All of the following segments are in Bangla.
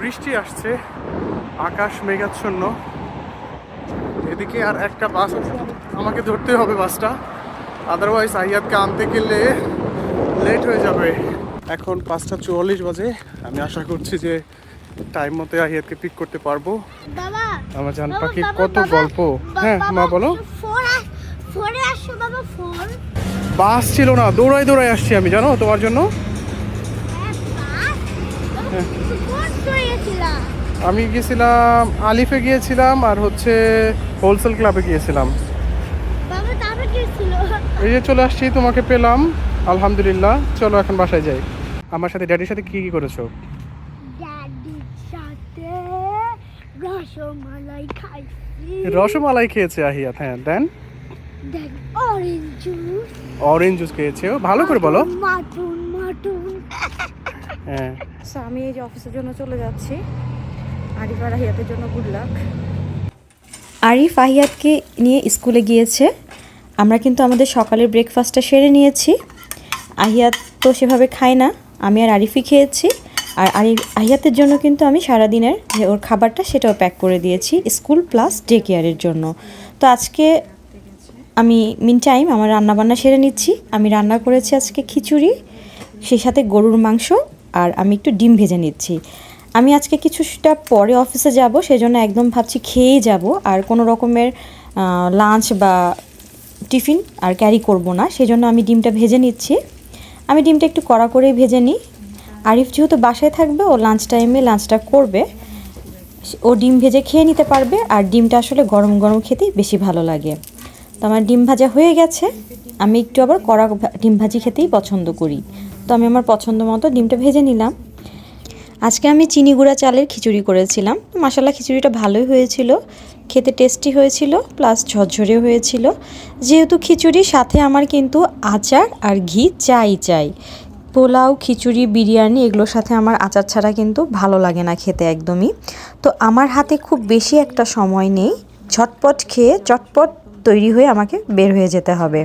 বৃষ্টি আসছে আকাশ মেঘাচ্ছন্ন। এদিকে আর একটা বাস আছে আমাকে ধরতে হবে বাসটা। আদারওয়াইজ আইয়াদকে আনতে গেলে লেট হয়ে যাবে। এখন পাঁচটা চুয়াল্লিশ বাজে। আমি আশা করছি যে টাইম মতো আইয়াদকে পিক করতে পারব। আমার জান পাখি কত গল্প। হ্যাঁ মা বলো। বাস ছিল না দৌড়াই দৌড়াই আসছি আমি জানো তোমার জন্য? আমি গিয়েছিলাম আলিফে গিয়েছিলাম আর হচ্ছে হোলসেল ক্লাবে গিয়েছিলাম? এই যে চলে আসছি তোমাকে পেলাম। আলহামদুলিল্লাহ। চলো এখন বাসায় যাই। আমার সাথে ড্যাডির সাথে কি কি করেছ? রসমালাই খাইছি। রসমালাই খেয়েছে আহিয়া হ্যাঁ। Then? Then orange juice orange juice খেয়েছে। ভালো করে বলো। মাটন মাটন হ্যাঁ। সো আমি এই যে অফিসের জন্য চলে যাচ্ছি। আরিফ আর আহিয়াতের জন্য গুড লাক আরিফ আহিয়াতকে নিয়ে স্কুলে গিয়েছে। আমরা কিন্তু আমাদের সকালের ব্রেকফাস্টটা সেরে নিয়েছি। আহিয়াত তো সেভাবে খায় না। আমি আর আরিফই খেয়েছি। আর আরিফ আহিয়াতের জন্য কিন্তু আমি সারাদিনের যে ওর খাবারটা সেটাও প্যাক করে দিয়েছি, স্কুল প্লাস ডে কেয়ারের জন্য। তো আজকে আমি মিন টাইম আমার রান্নাবান্না সেরে নিচ্ছি। আমি রান্না করেছি আজকে খিচুড়ি, সেই সাথে গরুর মাংস, আর আমি একটু ডিম ভেজে নিচ্ছি। আমি আজকে কিছুটা পরে অফিসে যাব, সেজন্য একদম ভাবছি খেয়েই যাব, আর কোনো রকমের লাঞ্চ বা টিফিন আর ক্যারি করব না, সেজন্য আমি ডিমটা ভেজে নিচ্ছি। আমি ডিমটা একটু কড়া করেই ভেজে নিই। আরিফ যেহেতু বাসায় থাকবে, ও লাঞ্চ টাইমে লাঞ্চটা করবে, ও ডিম ভেজে খেয়ে নিতে পারবে, আর ডিমটা আসলে গরম গরম খেতেই বেশি ভালো লাগে। তো আমার ডিম ভাজা হয়ে গেছে, আমি একটু আবার কড়া ডিম ভাজি খেতেই পছন্দ করি। তো আমি আমার পছন্দ মতো ডিমটা ভেজে নিলাম। আজকে আমি চিনি গুঁড়া চালের খিচুড়ি করেছিলাম। মশালা খিচুড়িটা ভালোই হয়েছিল। খেতে টেস্টি হয়েছিল প্লাস ঝরঝরে হয়েছিল। যেহেতু খিচুড়ির সাথে আমার কিন্তু আচার আর ঘি চাই চাই। পোলাও, খিচুড়ি, বিরিয়ানি এগুলোর সাথে আমার আচার ছাড়া কিন্তু ভালো লাগে না খেতে একদমই। তো আমার হাতে খুব বেশি একটা সময় নেই। ঝটপট খেয়ে চটপট তৈরি হয়ে আমাকে বের হয়ে যেতে হবে।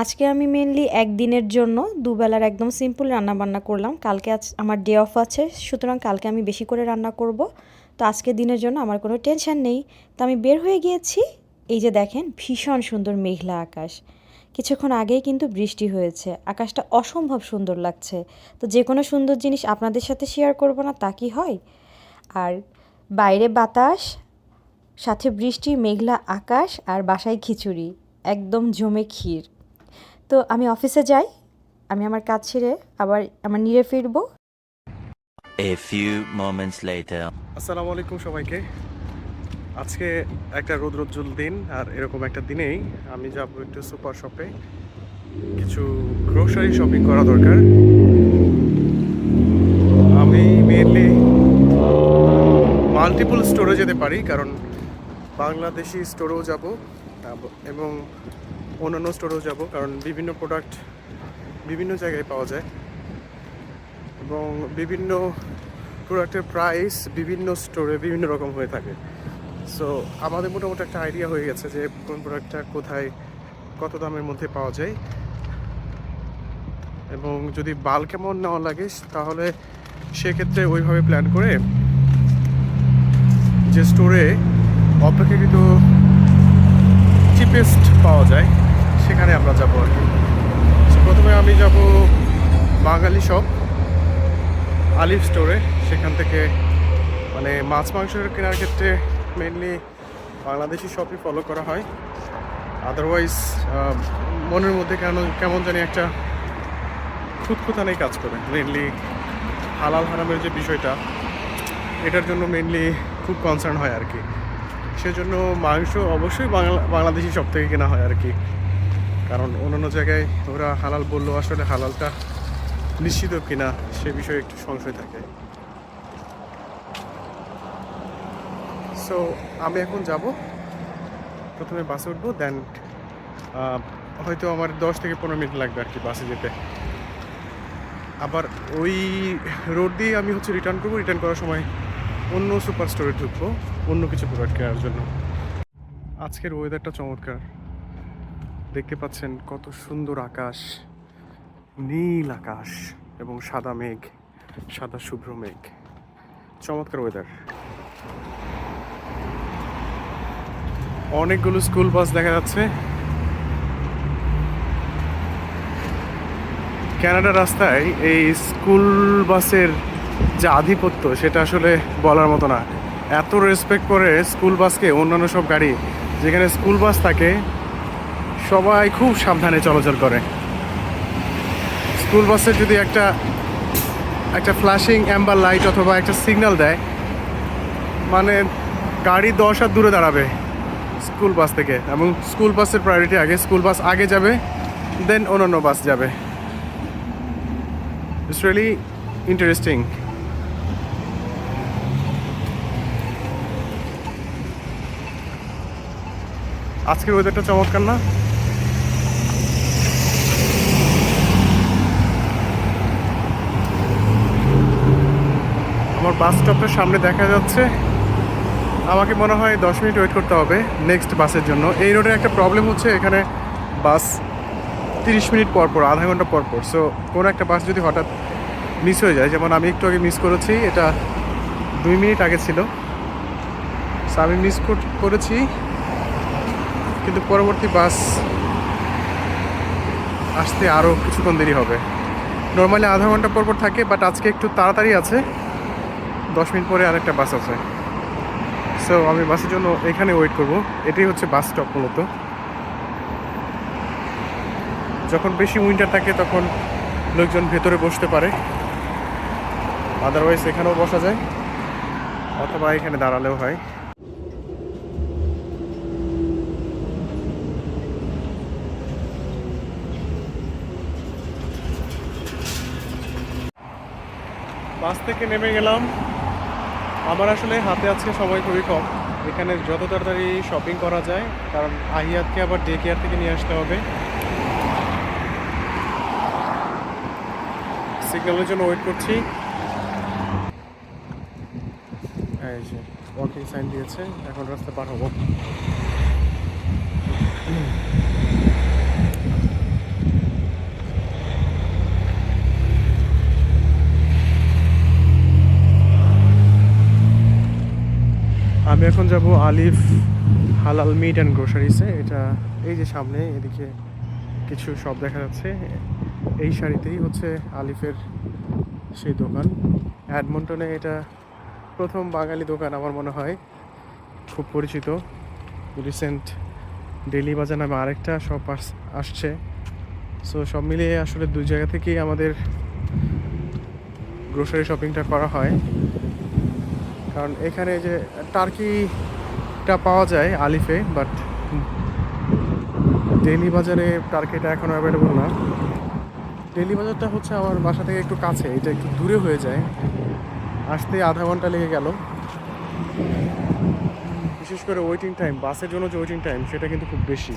আজকে আমি মেনলি একদিনের জন্য দুবেলার একদম সিম্পল রান্না বান্না করলাম। কালকে আজ আমার ডে অফ আছে, সুতরাং কালকে আমি বেশি করে রান্না করব। তো আজকে দিনের জন্য আমার কোনো টেনশন নেই। তো আমি বের হয়ে গিয়েছি, এই যে দেখেন ভীষণ সুন্দর মেঘলা আকাশ। কিছুক্ষণ আগেই কিন্তু বৃষ্টি হয়েছে। আকাশটা অসম্ভব সুন্দর লাগছে। তো যে কোনো সুন্দর জিনিস আপনাদের সাথে শেয়ার করব না, তা কি হয়? আর বাইরে বাতাস, সাথে বৃষ্টি, মেঘলা আকাশ আর বাসায় খিচুড়ি। একদম জমে ক্ষীর। তো আমি অফিসে যাই আমি আমার কাজ ছেড়ে আবার আমার নিরে ফিরবো। A few moments later. আসসালামু আলাইকুম সবাইকে। আজকে একটা রৌদ্রোজ্জ্বল দিন আর এরকম একটা দিনেই আমি যাব একটু সুপার শপে। কিছু গ্রোসারি শপিং করা দরকার। আমি মেনলি মাল্টিপল স্টোরে যেতে পারি কারণ বাংলাদেশি স্টোরেও যাব এবং অন্যান্য স্টোরেও যাব, কারণ বিভিন্ন প্রোডাক্ট বিভিন্ন জায়গায় পাওয়া যায়। এবং বিভিন্ন প্রোডাক্টের প্রাইস বিভিন্ন স্টোরে বিভিন্ন রকম হয়ে থাকে। সো আমাদের মোটামুটি একটা আইডিয়া হয়ে গেছে যে কোন প্রোডাক্টটা কোথায় কত দামের মধ্যে পাওয়া যায়। এবং যদি বাল কেমন নেওয়া লাগে, তাহলে সেক্ষেত্রে ওইভাবে প্ল্যান করে যে স্টোরে অপেক্ষাকৃত চিপেস্ট পাওয়া যায়। সেখানে আমরা যাব আর কি। প্রথমে আমি যাব বাঙালি শপ আলিফ স্টোরে সেখান থেকে মানে মাছ মাংস কেনার ক্ষেত্রে মেনলি বাংলাদেশি শপই ফলো করা হয়। আদারওয়াইজ মনের মধ্যে কেন, কেমন জানি একটা খুঁতখুতানেই কাজ করে। মেনলি হালাল হারামের যে বিষয়টা, এটার জন্য মেনলি খুব কনসার্ন হয় আর কি। সেজন্য মাংস অবশ্যই বাংলা, বাংলাদেশি সব থেকে কেনা হয় আর কি। কারণ অন্যান্য জায়গায় ওরা হালাল বলল, আসলে হালালটা নিশ্চিত কিনা সে বিষয়ে একটু সংশয় থাকে। সো আমি এখন যাব। প্রথমে বাসে উঠবো দেন হয়তো আমার দশ থেকে পনেরো মিনিট লাগবে আর কি বাসে যেতে। আবার ওই রোড দিয়ে আমি হচ্ছে রিটার্ন করব। রিটার্ন করার সময় অন্য সুপার স্টোরে ঢুকবো, অন্য কিছু প্রোডাক্ট কেনার জন্য। আজকের ওয়েদারটা চমৎকার। দেখতে পাচ্ছেন কত সুন্দর আকাশ। নীল আকাশ এবং সাদা মেঘ, সাদা শুভ্র মেঘ। চমৎকার ওয়েদার অনেকগুলো স্কুল বাস দেখা যাচ্ছে। কানাডা রাস্তায় এই স্কুল বাসের যে আধিপত্য, সেটা আসলে বলার মতো না। এত রেসপেক্ট করে স্কুল বাসকে অন্যান্য সব গাড়ি, যেখানে স্কুল বাস থাকে সবাই খুব সাবধানে চলাচল করে। স্কুল বাসে যদি একটা একটা ফ্ল্যাশিং অ্যাম্বার লাইট অথবা একটা সিগন্যাল দেয় মানে গাড়ি দশ হাত দূরে দাঁড়াবে স্কুল বাস থেকে। এবং স্কুল বাসের প্রায়োরিটি আগে, স্কুল বাস আগে যাবে দেন অন্যান্য বাস যাবে। ইটস রিয়েলি ইন্টারেস্টিং আজকের ওয়েদারটা চমৎকার না? আমার বাস স্টপের সামনে দেখা যাচ্ছে। আমাকে মনে হয় দশ মিনিট ওয়েট করতে হবে নেক্সট বাসের জন্য। এই রোডের একটা প্রবলেম হচ্ছে এখানে বাস তিরিশ মিনিট পর পর, আধা ঘণ্টা পর পর। সো কোনো একটা বাস যদি হঠাৎ মিস হয়ে যায়, যেমন আমি একটু আগে মিস করেছি, এটা দুই মিনিট আগে ছিল। সো আমি মিস করেছি। কিন্তু পরবর্তী বাস আসতে আরও কিছুক্ষণ দেরি হবে। নর্মালি আধা ঘণ্টা পর পর থাকে বাট আজকে একটু তাড়াতাড়ি আছে। দশ মিনিট পরে আরেকটা বাস আছে। সো আমি বাসের জন্য এখানে ওয়েট করব। এটাই হচ্ছে বাস স্টপ মূলত। যখন বেশি উইন্টার থাকে, তখন লোকজন ভেতরে বসতে পারে। আদারওয়াইজ এখানেও বসা যায়। অথবা এখানে দাঁড়ালেও হয়। বাস থেকে নেমে গেলাম। আমার আসলে হাতে আজকে সময় খুবই কম। এখানে যত তাড়াতাড়ি শপিং করা যায়, কারণ আহিয়াতকে আবার ডে কেয়ার থেকে নিয়ে আসতে হবে। সিগন্যালের জন্য ওয়েট করছি। এই যে ওয়াকিং সাইন দিয়েছে, এখন রাস্তা পার হব। আমি এখন যাব আলিফ হালাল মিট অ্যান্ড গ্রোসারিসে এটা এই যে সামনে, এদিকে কিছু শপ দেখা যাচ্ছে। এই শাড়িতেই হচ্ছে আলিফের সেই দোকান। অ্যাডমন্টনে এটা প্রথম বাঙালি দোকান আমার মনে হয়। খুব পরিচিত। রিসেন্ট ডেলি বাজার নামে আরেকটা শপ আসছে। সো সব মিলিয়ে আসলে দুই জায়গা থেকেই আমাদের গ্রোসারি শপিংটা করা হয়। কারণ এখানে যে টার্কিটা পাওয়া যায় আলিফে বাট ডেলি বাজারে টার্কিটা এখনও অ্যাভেলেবল না। ডেলি বাজারটা হচ্ছে আমার বাসা থেকে একটু কাছে, এটা একটু দূরে হয়ে যায়। আসতে আধা ঘণ্টা লেগে গেল। বিশেষ করে ওয়েটিং টাইম বাসের জন্য যে ওয়েটিং টাইম সেটা কিন্তু খুব বেশি।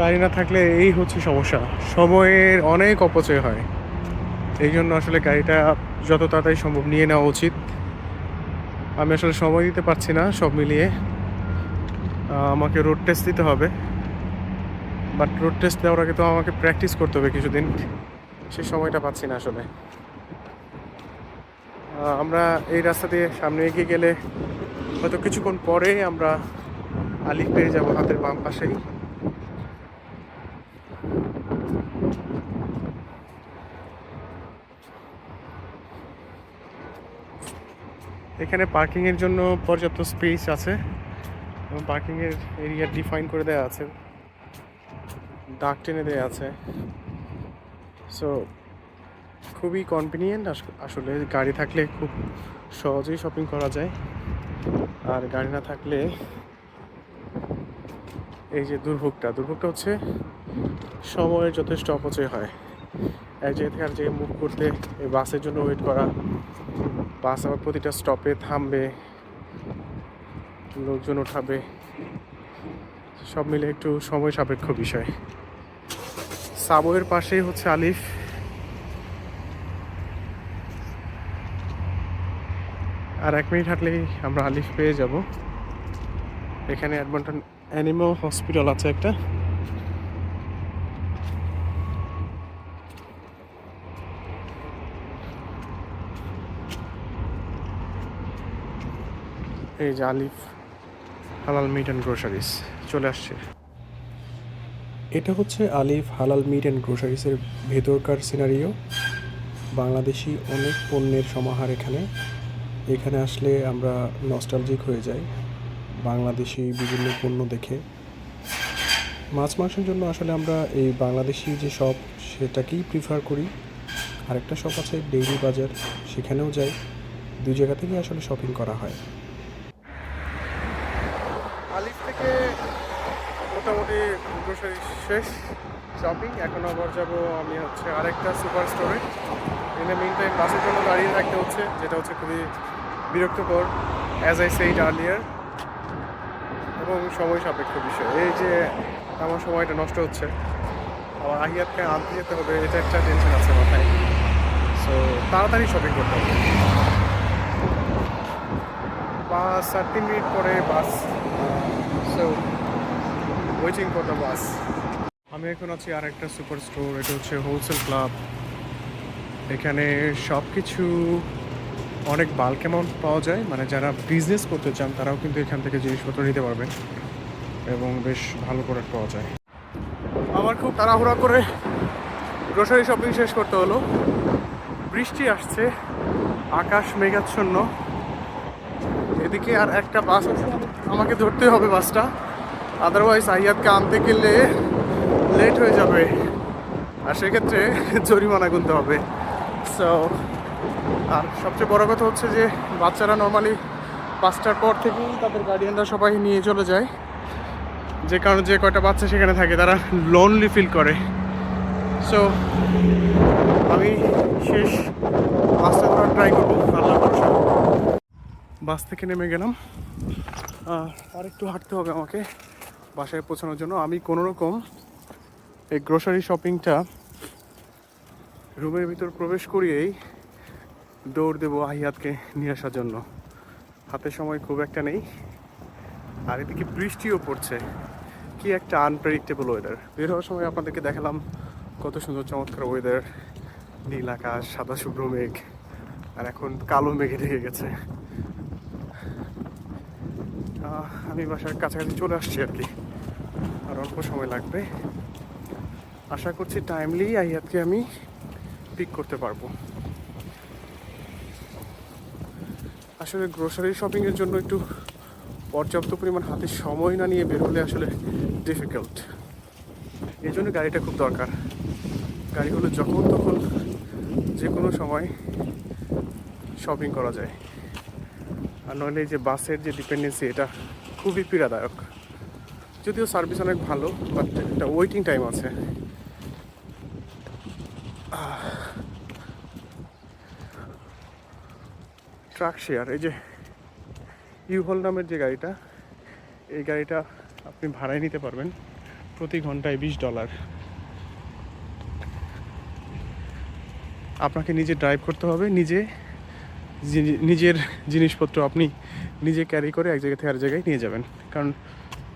গাড়ি না থাকলে এই হচ্ছে সমস্যা। সময়ের অনেক অপচয় হয়। এই জন্য আসলে গাড়িটা যত তাড়াতাড়ি সম্ভব নিয়ে নেওয়া উচিত। আমি আসলে সময় দিতে পারছি না সব মিলিয়ে। আমাকে রোড টেস্ট দিতে হবে। বাট রোড টেস্ট দেওয়ার আগে তো আমাকে প্র্যাকটিস করতে হবে কিছুদিন। সেই সময়টা পাচ্ছি না আসলে। আমরা এই রাস্তা দিয়ে সামনে এগিয়ে গেলে হয়তো কিছুক্ষণ পরে আমরা আলিফ পেয়ে যাব হাতের বাম পাশেই। এখানে পার্কিংয়ের জন্য পর্যাপ্ত স্পেস আছে এবং পার্কিংয়ের এরিয়া ডিফাইন করে দেওয়া আছে। দাগ টেনে দেওয়া আছে। সো খুবই কনভিনিয়েন্ট আসলে গাড়ি থাকলে খুব সহজেই শপিং করা যায়। আর গাড়ি না থাকলে এই যে দুর্ভোগটা দুর্ভোগটা হচ্ছে সময়ের যথেষ্ট অপচয় হয়। এক জায়গা থেকে আর জায়গায় মুভ করতে এই বাসের জন্য ওয়েট করা বাস আবার প্রতিটা স্টপে থামবে, লোকজন ওঠাবে সব মিলে একটু সময় সাপেক্ষ বিষয়। সাবওয়ের পাশেই হচ্ছে আলিফ। আর এক মিনিট হাঁটলেই আমরা আলিফ পেয়ে যাব। এখানে অ্যাডমন্টন অ্যানিমাল হসপিটাল আছে একটা। এই যে আলিফ, হালাল মিট অ্যান্ড গ্রোসারিস চলে আসছে। এটা হচ্ছে আলিফ, হালাল মিট অ্যান্ড গ্রোসারিসের ভেতরকার সিনারিও বাংলাদেশি অনেক পণ্যের সমাহার এখানে। এখানে আসলে আমরা নস্টালজিক হয়ে যাই, বাংলাদেশি বিভিন্ন পণ্য দেখে। মাছ মাংসের জন্য আসলে আমরা এই বাংলাদেশি যে শপ সেটাকেই প্রিফার করি। আরেকটা শপ আছে ডেইলি বাজার, সেখানেও যাই। দুই জায়গা থেকে আসলে শপিং করা হয়। আলিফ থেকে মোটামুটি গ্রোসারি শেষ শপিং এখন আবার যাব আমি হচ্ছে আরেকটা সুপার স্টোরে ইন দ্য টাইম বাসের জন্য দাঁড়িয়ে থাকতে হচ্ছে, যেটা হচ্ছে খুবই বিরক্তকর অ্যাজ আই সেইড আর্লিয়ার এবং সময় সাপেক্ষ বিষয়। এই যে আমার সময়টা নষ্ট হচ্ছে আবার আহিয়াতকে আনতে যেতে হবে, এটা একটা টেনশন আছে মাথায়। সো তাড়াতাড়ি শপিং করতে হবে। বাস থার্টি মিনিট পরে bus so waiting for the bus আমি এখন আছি আর একটা সুপার স্টোর এটা হচ্ছে হোলসেল ক্লাব এখানে সব কিছু অনেক বাল্ক অ্যামাউন্ট পাওয়া যায়। মানে যারা বিজনেস করতে চান, তারাও কিন্তু এখান থেকে জিনিসপত্র নিতে পারবেন এবং বেশ ভালো প্রোডাক্ট পাওয়া যায়। আমার খুব তাড়াহুড়া করে গ্রোসারি শপিং শেষ করতে হলো। বৃষ্টি আসছে, আকাশ মেঘাচ্ছন্ন। এদিকে আর একটা বাস আছে। আমাকে ধরতে হবে বাসটা। আদারওয়াইজ আইয়াদকে আনতে গেলে লেট হয়ে যাবে। আর সেক্ষেত্রে জরিমানা গুনতে হবে। সো আর সবচেয়ে বড় কথা হচ্ছে যে, বাচ্চারা নর্মালি পাঁচটার পর থেকেই তাদের গার্ডিয়ানরা সবাই নিয়ে চলে যায়। যে কারণে যে কয়টা বাচ্চা সেখানে থাকে, তারা লোনলি ফিল করে। সো আমি শেষ বাসটা ধরার ট্রাই করব। আল্লাহ বাস থেকে নেমে গেলাম। আর একটু হাঁটতে হবে আমাকে বাসায় পৌঁছানোর জন্য। আমি কোনো রকম এই গ্রোসারি শপিংটা রুমের ভিতর প্রবেশ করিয়েই দৌড় দেবো আহিয়াতকে নিয়ে আসার জন্য। হাতে সময় খুব একটা নেই। আর এদিকে বৃষ্টিও পড়ছে। কি একটা আনপ্রেডিক্টেবল ওয়েদার বের হওয়ার সময় আপনাদেরকে দেখালাম কত সুন্দর চমৎকার ওয়েদার নীল আকাশ, সাদা শুভ্র মেঘ, আর এখন কালো মেঘে ঢেকে গেছে। আমি বাসার কাছাকাছি চলে আসছি আর কি। আর অল্প সময় লাগবে। আশা করছি টাইমলি আইয়াতকে আমি পিক করতে পারব। আসলে গ্রোসারি শপিংয়ের জন্য একটু পর্যাপ্ত পরিমাণ হাতে সময় না নিয়ে বের হলে আসলে ডিফিকাল্ট এই জন্য গাড়িটা খুব দরকার। গাড়ি হলে যখন তখন যে কোনো সময় শপিং করা যায়। আর নইলে যে বাসের যে ডিপেন্ডেন্সি এটা খুবই পীড়াদায়ক। যদিও সার্ভিস অনেক ভালো বাট একটা ওয়েটিং টাইম আছে। ট্রাক শেয়ার এই যে ইউহল নামের যে গাড়িটা, এই গাড়িটা আপনি ভাড়ায় নিতে পারবেন প্রতি ঘন্টায় বিশ ডলার আপনাকে নিজে ড্রাইভ করতে হবে, নিজে নিজের জিনিসপত্র আপনি নিজে ক্যারি করে এক জায়গা থেকে আরেক জায়গায় নিয়ে যাবেন। কারণ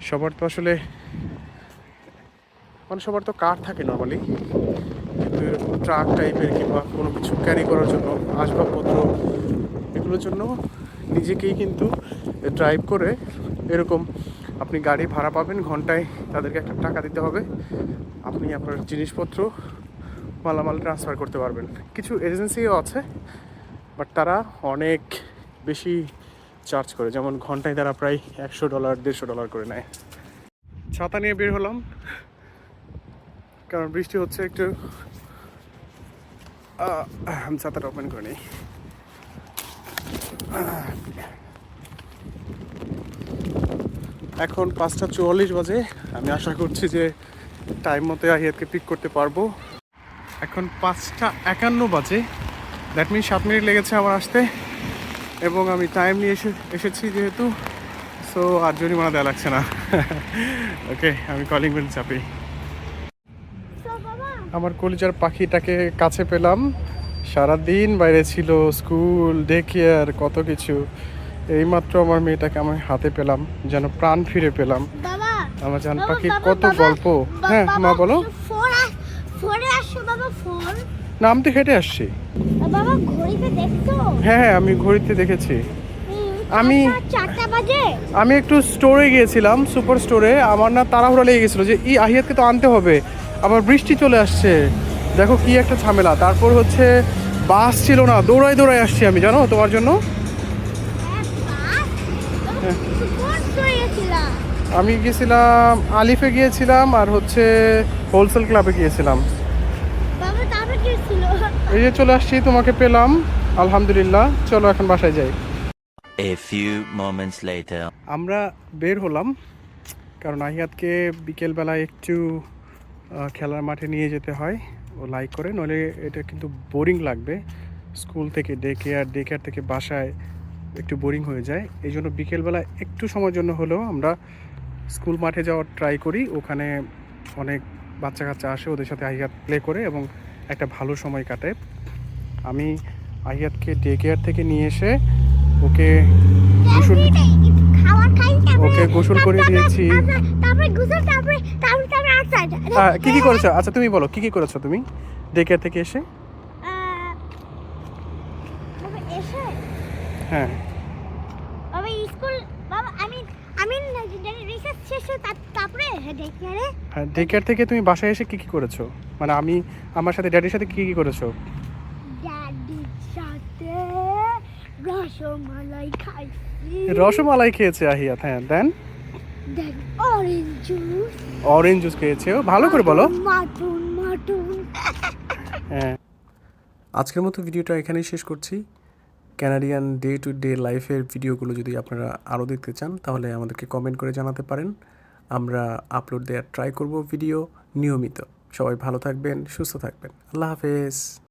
সবার তো আসলে মানে সবার তো কার থাকে নর্মালি ট্রাক টাইপের কিংবা কোনো কিছু ক্যারি করার জন্য আসবাবপত্র এগুলোর জন্য নিজেকেই কিন্তু ড্রাইভ করে এরকম আপনি গাড়ি ভাড়া পাবেন, ঘন্টায় তাদেরকে একটা টাকা দিতে হবে। আপনি আপনার জিনিসপত্র মালামাল ট্রান্সফার করতে পারবেন। কিছু এজেন্সিও আছে বাট তারা অনেক বেশি চার্জ করে, যেমন ঘন্টায় তারা প্রায় একশো ডলার, দেড়শো ডলার করে নেয়। ছাতা নিয়ে বের হলাম, কারণ বৃষ্টি হচ্ছে একটু। আমি ছাতাটা ওপেন করে নিই। এখন পাঁচটা চুয়াল্লিশ বাজে, আমি আশা করছি যে টাইম মতো আহিয়াতকে পিক করতে পারব। এখন পাঁচটা একান্ন বাজে। দ্যাট মিন সাত মিনিট লেগেছে আমার আসতে এবং আমি টাইম নিয়ে এসে এসেছি যেহেতু সো আর জরিমানা দেওয়া লাগছে না। ওকে আমি কলিং বেল চাপি। আমার কলিজার পাখিটাকে কাছে পেলাম। সারাদিন বাইরে ছিল স্কুল ডে কেয়ার কত কিছু। এইমাত্র আমার মেয়েটাকে আমি হাতে পেলাম যেন প্রাণ ফিরে পেলাম। আমার জান পাখি কত গল্প। হ্যাঁ মা বলো। ফোন আস- ফোনে আসছো বাবা ফোন? নাম তো হেঁটে আসছি। বাবা ঘড়িতে দেখছ? হ্যাঁ হ্যাঁ আমি ঘড়িতে দেখেছি। আমি চারটা- চারটা বাজে? আমি একটু স্টোরে গিয়েছিলাম সুপার স্টোরে আমার না তাড়াহুড়া লেগে গেছিল যে ই আহিয়াতকে তো আনতে হবে। আবার বৃষ্টি চলে আসছে। দেখো কি একটা ঝামেলা। তারপর হচ্ছে বাস ছিল না দৌড়াই দৌড়াই আসছি আমি জানো তোমার জন্য? হ্যাঁ, গেছিলাম আমি গিয়েছিলাম আলিফে গিয়েছিলাম আর হচ্ছে হোলসেল ক্লাবে গিয়েছিলাম। বাবা তারপর কি ছিল? এই যে চলে আসছি তোমাকে পেলাম। আলহামদুলিল্লাহ চলো এখন বাসায় যাই। A few moments later. আমরা বের হলাম কারণ আহিয়াতকে বিকেলবেলায় একটু খেলার মাঠে নিয়ে যেতে হয়। ও লাইক করে নইলে এটা কিন্তু বোরিং লাগবে। স্কুল থেকে ডে কেয়ার ডে কেয়ার থেকে বাসায় একটু বোরিং হয়ে যায়। এই জন্য বিকেলবেলা একটু সময়ের জন্য হলেও আমরা স্কুল মাঠে যাওয়ার ট্রাই করি। ওখানে অনেক বাচ্চা কাচ্চা আসে ওদের সাথে আহিয়াত প্লে করে এবং একটা ভালো সময় কাটে। আমি আহিয়াতকে ডে কেয়ার থেকে নিয়ে এসে ওকে গোসল ওকে গোসল করে দিয়েছি। হ্যাঁ কি কি করেছ? আচ্ছা তুমি বলো কি কি করেছ তুমি ডে কেয়ার থেকে এসে হ্যাঁ বাবা স্কুল বাবা আমি আমি রিসার্চ শেষে তার- তারপরে দেখি আরে হ্যাঁ ডে কেয়ার থেকে তুমি বাসায় এসে কি কি করেছ? মানে আমি আমার সাথে ড্যাডির সাথে কি কি করেছ? ড্যাডির সাথে রসমালাই খাইছি। রসমালাই খেয়েছে আহিয়াত হ্যাঁ then orange juice orange juice খেয়েছে ভালো করে বলো। মাটন মাটন হ্যাঁ। আজকের মতো ভিডিওটা এখানেই শেষ করছি। ক্যানাডিয়ান ডে টু ডে লাইফের ভিডিওগুলো যদি আপনারা আরও দেখতে চান তাহলে আমাদেরকে কমেন্ট করে জানাতে পারেন। আমরা আপলোড দেওয়ার ট্রাই করব ভিডিও নিয়মিত। সবাই ভালো থাকবেন সুস্থ থাকবেন। আল্লাহ হাফেজ।